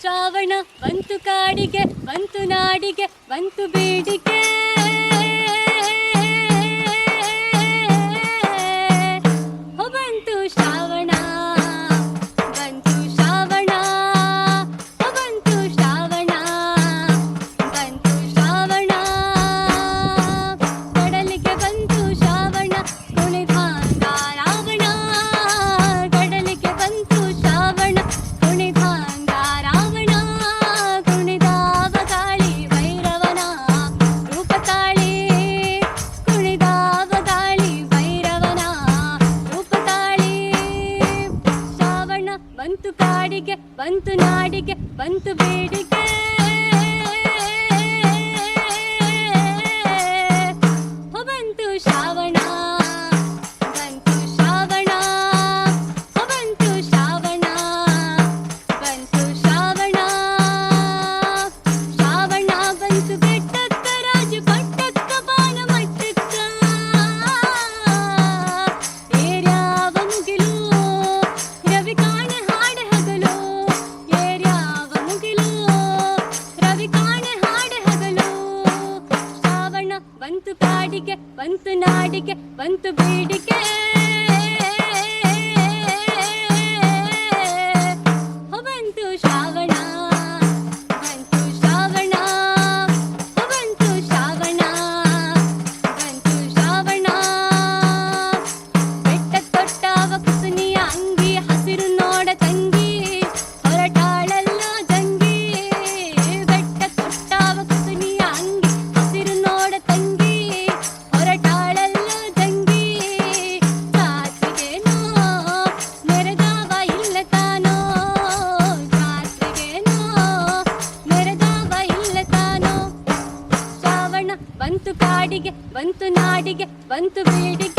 ಶ್ರಾವಣ ಬಂತು ಕಾಡಿಗೆ ಬಂತು ನಾಡಿಗೆ ಬಂತು ಬೇಡಿಕೆ ನಾಡಿಗೆ ಬಂತು ನಾಡಿಗೆ ಬಂತು ಬೇಡಿಕೆ ಆಡಿಗೆ ಬಂತು ಬೇಡಿಕೆ ನಾಡಿಗೆ ಬಂತು ನಾಡಿಗೆ ಬಂತು ಬೇಡಿಗೆ.